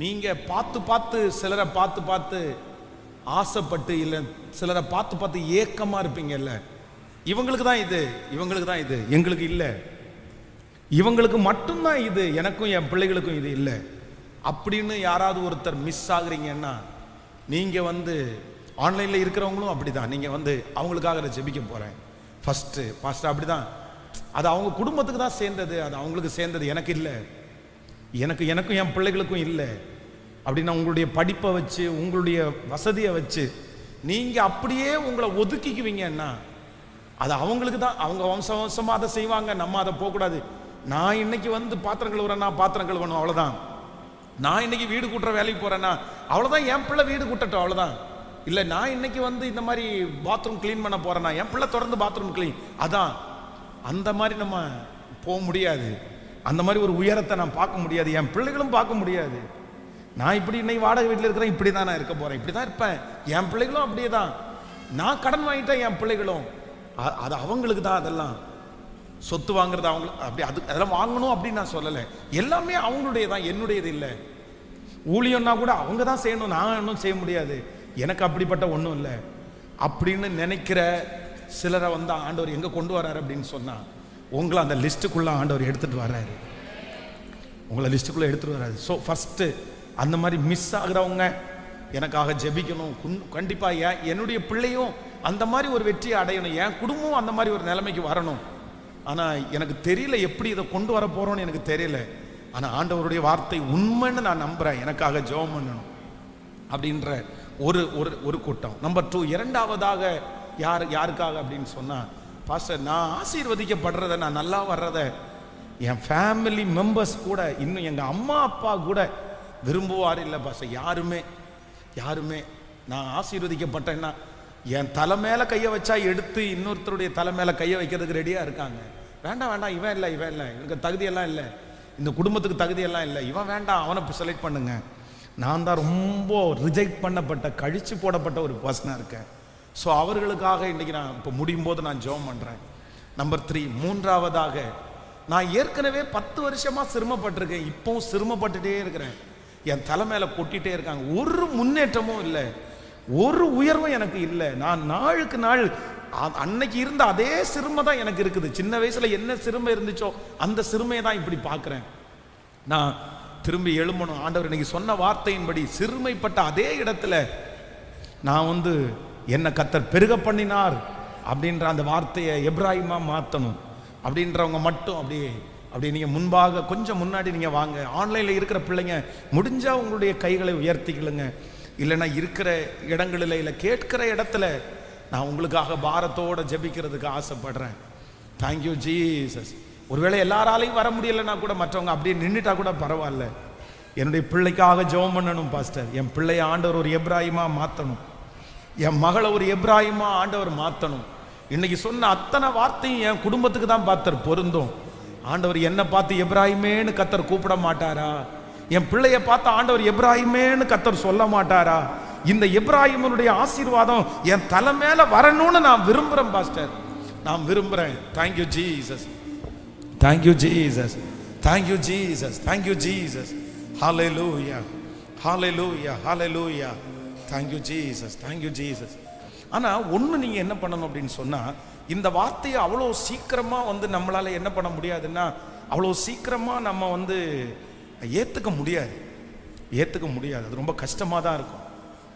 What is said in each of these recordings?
நீங்கள் பார்த்து பார்த்து சிலரை பார்த்து பார்த்து ஆசைப்பட்டு இல்லை சிலரை பார்த்து பார்த்து ஏக்கமாக இருப்பீங்கல்ல. இவங்களுக்கு தான் இது இவங்களுக்கு தான் இது எங்களுக்கு இல்லை. இவங்களுக்கு மட்டும்தான் இது எனக்கும் என் பிள்ளைகளுக்கும் இது இல்லை. அப்படின்னு யாராவது ஒருத்தர் மிஸ் ஆகுறீங்கன்னா நீங்கள் வந்து ஆன்லைனில் இருக்கிறவங்களும் அப்படிதான். நீங்கள் வந்து அவங்களுக்காக நான் ஜெபிக்க ஃபஸ்ட்டு ஃபஸ்ட்டு அப்படி அப்படிதான். அது அவங்க குடும்பத்துக்கு தான் சேர்ந்தது அது அவங்களுக்கு சேர்ந்தது எனக்கு இல்லை. எனக்கு எனக்கும் என் பிள்ளைகளுக்கும் இல்லை. அப்படின்னா உங்களுடைய படிப்பை வச்சு உங்களுடைய வசதியை வச்சு நீங்கள் அப்படியே உங்களை ஒதுக்கிக்குவீங்கன்னா அது அவங்களுக்கு தான். அவங்க வம்ச வம்சமாக அதை செய்வாங்க நம்ம அதை போகக்கூடாது. நான் இன்னைக்கு வந்து பாத்திரம் கழுவுறேன்னா பாத்திரம் கழுவணும் அவ்வளோதான் நான் இன்னைக்கு வீடு கூட்டுற வேலைக்கு போகிறேன்னா அவ்வளோதான் என் பிள்ளை வீடு கூட்டட்டும் அவ்வளோதான் இல்லை நான் இன்னைக்கு வந்து இந்த மாதிரி பாத்ரூம் க்ளீன் பண்ண போகிறேன்னா என் பிள்ளை தொடர்ந்து பாத்ரூம் க்ளீன் அதான். அந்த மாதிரி நம்ம போக முடியாது. அந்த மாதிரி ஒரு உயரத்தை நான் பார்க்க முடியாது என் பிள்ளைகளும் பார்க்க முடியாது. நான் இப்படி இன்னைக்கு வாடகை வீட்டில் இருக்கிறேன் இப்படி தான் நான் இருக்க போறேன் இப்படி தான் இருப்பேன். என் பிள்ளைகளும் அப்படியே தான். நான் கடன் வாங்கிட்டேன் என் பிள்ளைகளும். அது அவங்களுக்கு தான் அதெல்லாம். சொத்து வாங்குறது அவங்க அப்படி அது அதெல்லாம் வாங்கணும் அப்படின்னு நான் சொல்லலை. எல்லாமே அவங்களுடைய தான் என்னுடையது இல்லை. ஊழியம்னா கூட அவங்க தான் செய்யணும் நான் ஒன்றும் செய்ய முடியாது. எனக்கு அப்படிப்பட்ட ஒன்றும் இல்லை. அப்படின்னு நினைக்கிற சிலரை வந்து ஆண்டவர் எங்கே கொண்டு வராரு அப்படின்னு சொன்னால் உங்களை அந்த லிஸ்ட்டுக்குள்ள ஆண்டவர் எடுத்துகிட்டு வர்றாரு. உங்களை லிஸ்ட்டுக்குள்ளே எடுத்துகிட்டு வர்றாரு. ஸோ ஃபஸ்ட்டு அந்த மாதிரி மிஸ் ஆகிறவங்க எனக்காக ஜெபிக்கணும். குன்- கண்டிப்பாக ஏன் என்னுடைய பிள்ளையும் அந்த மாதிரி ஒரு வெற்றியை அடையணும். என் குடும்பம் அந்த மாதிரி ஒரு நிலைமைக்கு வரணும். ஆனால் எனக்கு தெரியல எப்படி இதை கொண்டு வர போகிறோன்னு எனக்கு தெரியல. ஆனால் ஆண்டவருடைய வார்த்தை உண்மைன்னு நான் நம்புகிறேன் எனக்காக ஜெபம் பண்ணணும். அப்படின்ற ஒரு ஒரு ஒரு கூட்டம். நம்பர் டூ இரண்டாவதாக யார் யாருக்காக அப்படின்னு சொன்னால் பாஸ்டர் நான் ஆசீர்வதிக்கப்படுறத நான் நல்லா வர்றத என் ஃபேமிலி மெம்பர்ஸ் கூட இன்னும் எங்கள் அம்மா அப்பா கூட விரும்புவார் இல்லை பாஸ்டர் யாருமே யாருமே நான் ஆசீர்வதிக்கப்பட்டேன்னா என் தலை மேலே கையை வச்சா எடுத்து இன்னொருத்தருடைய தலை மேலே கையை வைக்கிறதுக்கு ரெடியாக இருக்காங்க. வேண்டாம் வேண்டாம் இவன் இல்லை இவன் இல்லை. எனக்கு தகுதியெல்லாம் இல்லை. இந்த குடும்பத்துக்கு தகுதியெல்லாம் இல்லை. இவன் வேண்டாம் அவனை இப்போ செலக்ட் பண்ணுங்க. நான் தான் ரொம்ப ரிஜெக்ட் பண்ணப்பட்ட கழித்து போடப்பட்ட ஒரு பர்சனாக இருக்கேன். ஸோ அவர்களுக்காக இன்னைக்கு நான் இப்போ முடியும் போது நான் ஜெபம் பண்ணுறேன் நம்பர் த்ரீ மூன்றாவதாக நான் ஏற்கனவே பத்து வருஷமாக சிரமப்பட்டிருக்கேன். இப்போவும் சிரமப்பட்டுட்டே இருக்கிறேன். என் தலை மேலே கொட்டிட்டே இருக்காங்க. ஒரு முன்னேற்றமும் இல்லை. ஒரு உயர்வும் எனக்கு இல்லை. நான் நாளுக்கு நாள் அன்னைக்கு இருந்த அதே சிறுமை தான் எனக்கு இருக்குது. சின்ன வயசுல என்ன சிறுமை இருந்துச்சோ அந்த சிறுமையை தான் இப்படி பார்க்குறேன். நான் திரும்பி எழும்பணும். ஆண்டவர் இன்னைக்கு சொன்ன வார்த்தையின்படி சிறுமைப்பட்ட அதே இடத்துல நான் வந்து என்னை கத்தர் பெருக பண்ணினார் அப்படின்ற அந்த வார்த்தையை எப்ராஹிமா மாற்றணும் அப்படின்றவங்க மட்டும் அப்படியே அப்படி நீங்கள் முன்பாக கொஞ்சம் முன்னாடி நீங்கள் வாங்க. ஆன்லைனில் இருக்கிற பிள்ளைங்க முடிஞ்சா உங்களுடைய கைகளை உயர்த்திக்கலுங்க இல்லைன்னா இருக்கிற இடங்களில் இல்லை கேட்கிற இடத்துல நான் உங்களுக்காக பாரத்தோட ஜெபிக்கிறதுக்கு ஆசைப்படுறேன். தேங்க்யூ ஜீசஸ் ஒருவேளை எல்லாராலையும் வர முடியலைன்னா கூட மற்றவங்க அப்படியே நின்றுட்டா கூட பரவாயில்ல. என்னுடைய பிள்ளைக்காக ஜெபம் பண்ணணும் பாஸ்டர். என் பிள்ளைய ஆண்டவர் ஒரு எப்ராஹிமா மாற்றணும் என் மகளை ஒரு எப்ராஹிமா ஆண்டவர் மாற்றணும் இன்னைக்கு சொன்ன அத்தனை வார்த்தையும் என் குடும்பத்துக்கு தான் பார்த்தர் பொருந்தும். ஆண்டவர் என்னை பார்த்து எப்ராஹிமேன்னு கத்தர் கூப்பிட மாட்டாரா? என் பிள்ளைய பார்த்து ஆண்டவர் எப்ராஹிமேன்னு கத்தர் சொல்ல மாட்டாரா? இந்த எப்ராஹிமனுடைய ஆசீர்வாதம் என் தலை மேல வரணும்னு நான் விரும்புறேன் பாஸ்டர். நான் விரும்புறேன். Thank you Jesus thank you Jesus thank you Jesus thank you Jesus ஹalleluya ஹalleluya ஹalleluya thank you Jesus thank you Jesus ஆனால் ஒன்று நீங்கள் என்ன பண்ணணும் அப்படின்னு சொன்னால் இந்த வார்த்தையை அவ்வளோ சீக்கிரமாக வந்து நம்மளால் என்ன பண்ண முடியாதுன்னா அவ்வளோ சீக்கிரமாக நம்ம வந்து ஏற்றுக்க முடியாது. ஏற்றுக்க முடியாது. அது ரொம்ப கஷ்டமாக தான் இருக்கும்.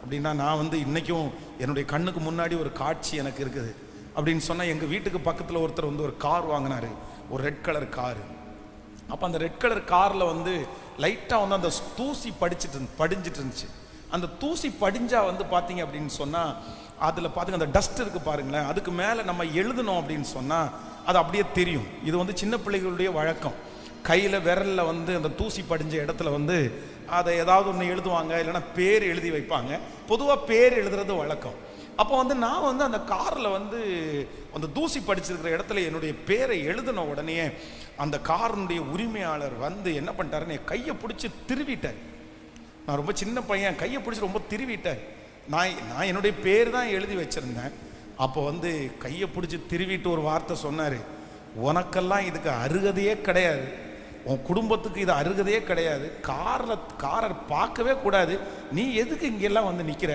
அப்படின்னா நான் வந்து இன்றைக்கும் என்னுடைய கண்ணுக்கு முன்னாடி ஒரு காட்சி எனக்கு இருக்குது. அப்படின்னு சொன்னால் எங்கள் வீட்டுக்கு பக்கத்தில் ஒருத்தர் வந்து ஒரு கார் வாங்கினாரு. ஒரு ரெட் கலர் காரு அப்போ அந்த ரெட் கலர் காரில் வந்து லைட்டாக வந்து அந்த தூசி படிச்சிட்டு இருந்து- படிஞ்சிட்டு இருந்துச்சு. அந்த தூசி படிஞ்சா வந்து பார்த்தீங்க அப்படின்னு சொன்னால் அதில் பார்த்துங்க அந்த டஸ்ட் இருக்கு பாருங்களேன் அதுக்கு மேலே நம்ம எழுதணும் அப்படின்னு சொன்னால் அது அப்படியே தெரியும். இது வந்து சின்ன பிள்ளைகளுடைய வழக்கம். கையில் விரலில் வந்து அந்த தூசி படிஞ்ச இடத்துல வந்து அதை ஏதாவது ஒன்று எழுதுவாங்க இல்லைன்னா பேர் எழுதி வைப்பாங்க. பொதுவாக பேர் எழுதுறது வழக்கம். அப்போ வந்து நான் வந்து அந்த காரில் வந்து அந்த தூசி படிச்சிருக்கிற இடத்துல என்னுடைய பேரை எழுதின உடனே அந்த காரினுடைய உரிமையாளர் வந்து என்ன பண்ணிட்டாருன்னு என் கையை பிடிச்சி திருவிட்டார் நான் ரொம்ப சின்ன பையன் கையை பிடிச்சி ரொம்ப திருவிட்டேன். நான் நான் என்னுடைய பேர் தான் எழுதி வச்சுருந்தேன். அப்போ வந்து கையை பிடிச்சி திருவிட்டு ஒரு வார்த்தை சொன்னார். உனக்கெல்லாம் இதுக்கு அருகதையே கிடையாது. உன் குடும்பத்துக்கு இது அருகதையே கிடையாது. காரில் காரர் பார்க்கவே கூடாது. நீ எதுக்கு இங்கெல்லாம் வந்து நிற்கிற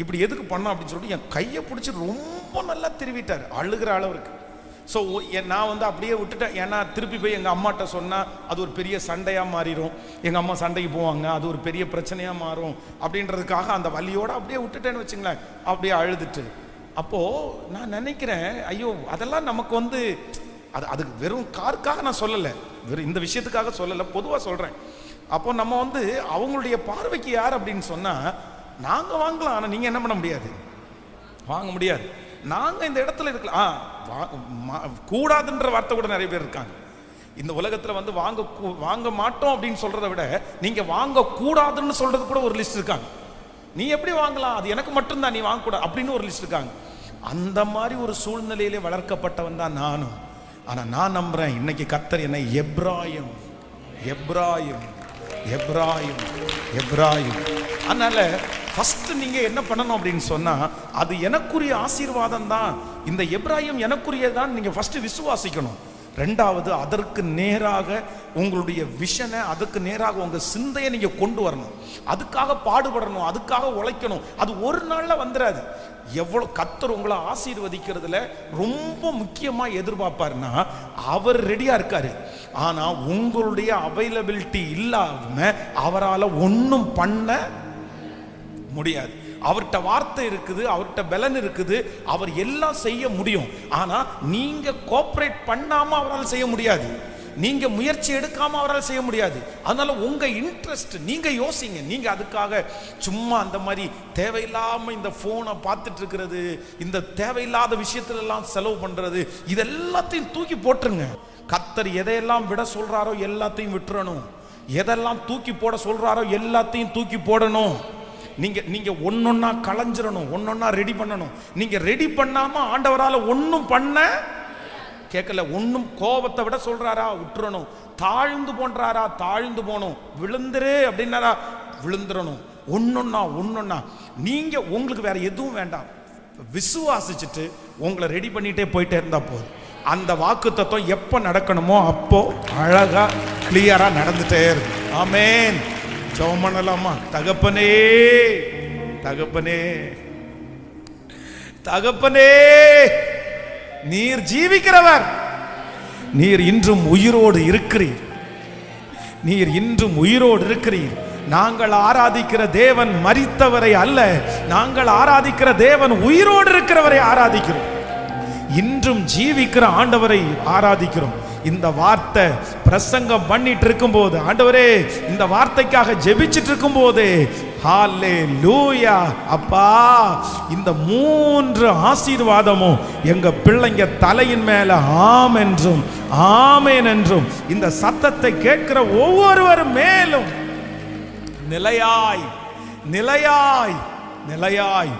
இப்படி எதுக்கு பண்ண அப்படின்னு சொல்லிட்டு என் கையை பிடிச்சி ரொம்ப நல்லா திருவிட்டார். அழுகிற அளவுக்கு ஸோ நான் வந்து அப்படியே விட்டுட்டேன். ஏன்னா திருப்பி போய் எங்கள் அம்மாட்ட சொன்னால் அது ஒரு பெரிய சண்டையாக மாறிடும் எங்கள் அம்மா சண்டைக்கு போவாங்க அது ஒரு பெரிய பிரச்சனையாக மாறும். அப்படின்றதுக்காக அந்த வலியோடு அப்படியே விட்டுட்டேன்னு வச்சுங்களேன். அப்படியே அழுதுட்டு. அப்போது நான் நினைக்கிறேன் ஐயோ அதெல்லாம் நமக்கு வந்து அது அதுக்கு வெறும் காருக்காக நான் சொல்லலை. வெறும் இந்த விஷயத்துக்காக சொல்லலை பொதுவாக சொல்கிறேன் அப்போ நம்ம வந்து அவங்களுடைய பார்வைக்கு யார் அப்படின்னு சொன்னால் நாங்கள் வாங்கலாம். ஆனால் நீங்கள் என்ன பண்ண முடியாது? வாங்க முடியாது. நாங்கள் இந்த இடத்துல இருக்கலாம். ஆ கூடாதுன்ற வார்த்தை கூட நிறைய பேர் இருக்காங்க. இந்த உலகத்தில் வந்து வாங்க கூ- வாங்க மாட்டோம் அப்படின்னு சொல்றதை விட நீங்கள் வாங்க கூடாதுன்னு சொல்றது கூட ஒரு லிஸ்ட் இருக்காங்க. நீ எப்படி வாங்கலாம்? அது எனக்கு மட்டும்தான் நீ வாங்கக்கூடாது அப்படின்னு ஒரு லிஸ்ட் இருக்காங்க. அந்த மாதிரி ஒரு சூழ்நிலையிலே வளர்க்கப்பட்டவன் தான் நானும். ஆனால் நான் நம்புறேன் இன்னைக்கு கத்தர் என்னை எப்ராயம் எப்ராயம் எப்ராயம் எப்ராயம். அதனால ஃபஸ்ட்டு நீங்கள் என்ன பண்ணணும் அப்படின்னு சொன்னால் அது எனக்குரிய ஆசீர்வாதம் தான். இந்த எப்ராஹிம் எனக்குரியதான் நீங்க ஃபர்ஸ்ட் விசுவாசிக்கணும். ரெண்டாவது அதற்கு நேராக உங்களுடைய விஷனை அதுக்கு நேராக உங்க சிந்தையை நீங்க கொண்டு வரணும். அதுக்காக பாடுபடணும் அதுக்காக உழைக்கணும். அது ஒரு நாள்ல வந்துடாது எவ்வளவு கத்தர் உங்களை ஆசீர்வதிக்கிறதுல ரொம்ப முக்கியமா எதிர்பார்ப்பாருன்னா அவர் ரெடியா இருக்காரு. ஆனா உங்களுடைய அவைலபிலிட்டி இல்லாம அவரால் ஒன்றும் பண்ண முடியாது. அவர்கிட்ட வார்த்தை இருக்குது அவர்கிட்ட பலன் இருக்குது அவர் எல்லாம் செய்ய முடியும். ஆனால் நீங்கள் கோஆப்ரேட் பண்ணாமல் அவரால் செய்ய முடியாது. நீங்க முயற்சி எடுக்காம அவரால் செய்ய முடியாது. அதனால உங்க இன்ட்ரெஸ்ட் நீங்க யோசிங்க. நீங்க அதுக்காக சும்மா அந்த மாதிரி தேவையில்லாம இந்த போனை பார்த்துட்டு இருக்கிறது இந்த தேவையில்லாத விஷயத்துல எல்லாம் செலவு பண்றது இது எல்லாத்தையும் தூக்கி போட்டுருங்க. கத்தர் எதையெல்லாம் விட சொல்றாரோ எல்லாத்தையும் விட்டுறணும். எதெல்லாம் தூக்கி போட சொல்றாரோ எல்லாத்தையும் தூக்கி போடணும். நீங்கள் நீங்கள் ஒன்றொன்னா களைஞ்சிடணும் ஒன்றொன்னா ரெடி பண்ணணும். நீங்கள் ரெடி பண்ணாமல் ஆண்டவரால் ஒன்றும் பண்ண கேட்கல. ஒன்றும் கோபத்தை விட சொல்கிறாரா விட்டுறணும். தாழ்ந்து போன்றாரா? தாழ்ந்து போகணும். விழுந்துரு அப்படின்னாரா? விழுந்துடணும் ஒன்றொன்னா ஒன்றொன்னா நீங்கள் உங்களுக்கு வேற எதுவும் வேண்டாம். விசுவாசிச்சுட்டு உங்களை ரெடி பண்ணிகிட்டே போயிட்டே இருந்தால் போதும். அந்த வாக்கு தத்துவம் எப்போ நடக்கணுமோ அப்போ அழகாக கிளியராக நடந்துட்டே இருக்கும். ஆமேன் ஜெபம் பண்ணலாமா தகப்பனே தகப்பனே தகப்பனே நீர் ஜீவிக்கிறவர். நீர் இன்றும் உயிரோடு இருக்கிறீர். நீர் இன்றும் உயிரோடு இருக்கிறீர். நாங்கள் ஆராதிக்கிற தேவன் மறித்தவரை அல்ல. நாங்கள் ஆராதிக்கிற தேவன் உயிரோடு இருக்கிறவரை ஆராதிக்கிறோம். இன்றும் ஜீவிக்கிற ஆண்டவரை ஆராதிக்கிறோம். இந்த வார்த்தை பிரசங்கம் பண்ணிட்டு இருக்கும்போது ஆண்டவரே இந்த வார்த்தைக்காக ஜெபிச்சிட்டு இருக்கும்போது ஹாலே லூயா அப்பா இந்த மூன்று ஆசீர்வாதமும் எங்க பிள்ளைங்க தலையின் மேல ஆம் என்றும் ஆமேன் என்றும் இந்த சத்தத்தை கேட்கிற ஒவ்வொருவர் மேலும் நிலையாய் நிலையாய் நிலையாய்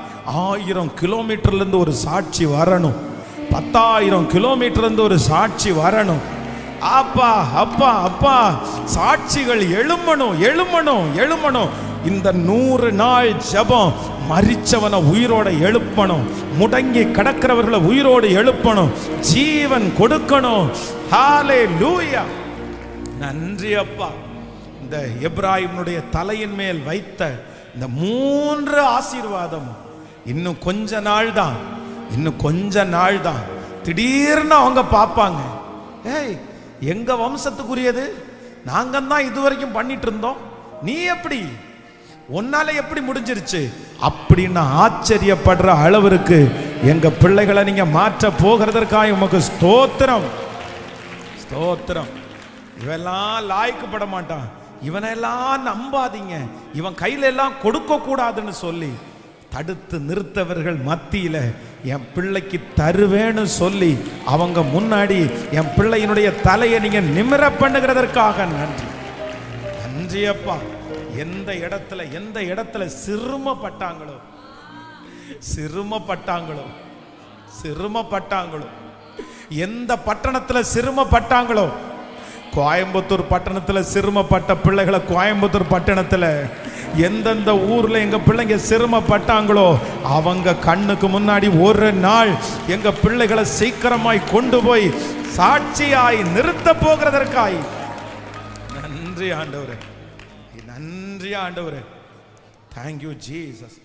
ஆயிரம் கிலோமீட்டர்ல இருந்து ஒரு சாட்சி வரணும். பத்தாயிரம் கிலோமீட்டர்ல இருந்து ஒரு சாட்சி வரணும். அப்பா அப்பா அப்பா சாட்சிகள் எழும்பணும் எழும்பணும் எழும்பணும். இந்த நூறு நாள் ஜெபம் மரிச்சவனை உயிரோட எழுப்பணும். முடங்கி கிடக்கிறவர்களை உயிரோடு எழுப்பணும். ஜீவன் கொடுக்கணும். ஹாலே லூயா நன்றி அப்பா. இந்த எப்ராஹிம்னுடைய தலையின் மேல் வைத்த இந்த மூன்று ஆசீர்வாதம் இன்னும் கொஞ்ச நாள் தான் இன்னும் கொஞ்ச நாள் தான் திடீர்னு அவங்க பார்ப்பாங்க. ஏய் எங்க வம்சத்துக்குரியது? நாங்கள் தான் இதுவரைக்கும் பண்ணிட்டு இருந்தோம் நீ எப்படி? உன்னால எப்படி முடிஞ்சிருச்சு? அப்படின்னு ஆச்சரியப்படுற அளவிற்கு எங்க பிள்ளைகளை நீங்க மாற்ற போகிறதற்காக உமக்கு ஸ்தோத்திரம். ஸ்தோத்திரம். இவெல்லாம் லாய்க்குப்பட மாட்டான். இவனெல்லாம் நம்பாதீங்க. இவன் கையில எல்லாம் கொடுக்க கூடாதுன்னு சொல்லி தடுத்து நிறுத்தவர்கள் மத்தியில என் பிள்ளைக்கு தருவேன்னு சொல்லி அவங்க முன்னாடி என் பிள்ளையினுடைய தலையை நீங்கள் நிமிர பண்ணுகிறதற்காக நன்றி. நன்றி அப்பா. எந்த இடத்துல எந்த இடத்துல சிறுமப்பட்டாங்களோ? சிறுமப்பட்டாங்களோ? சிறுமப்பட்டாங்களோ? எந்த பட்டணத்துல சிறுமப்பட்டாங்களோ? கோயம்புத்தூர் பட்டணத்துல சிறுமப்பட்ட பிள்ளைகளை கோயம்புத்தூர் பட்டணத்தில் எந்தெந்த ஊரில் எங்கள் பிள்ளைங்க சிரமப்பட்டாங்களோ அவங்க கண்ணுக்கு முன்னாடி ஒரு நாள் எங்கள் பிள்ளைகளை சீக்கிரமாய் கொண்டு போய் சாட்சியாய் நிறுத்த போகிறதற்காய். நன்றி ஆண்டவரே. நன்றி ஆண்டவரே. Thank you Jesus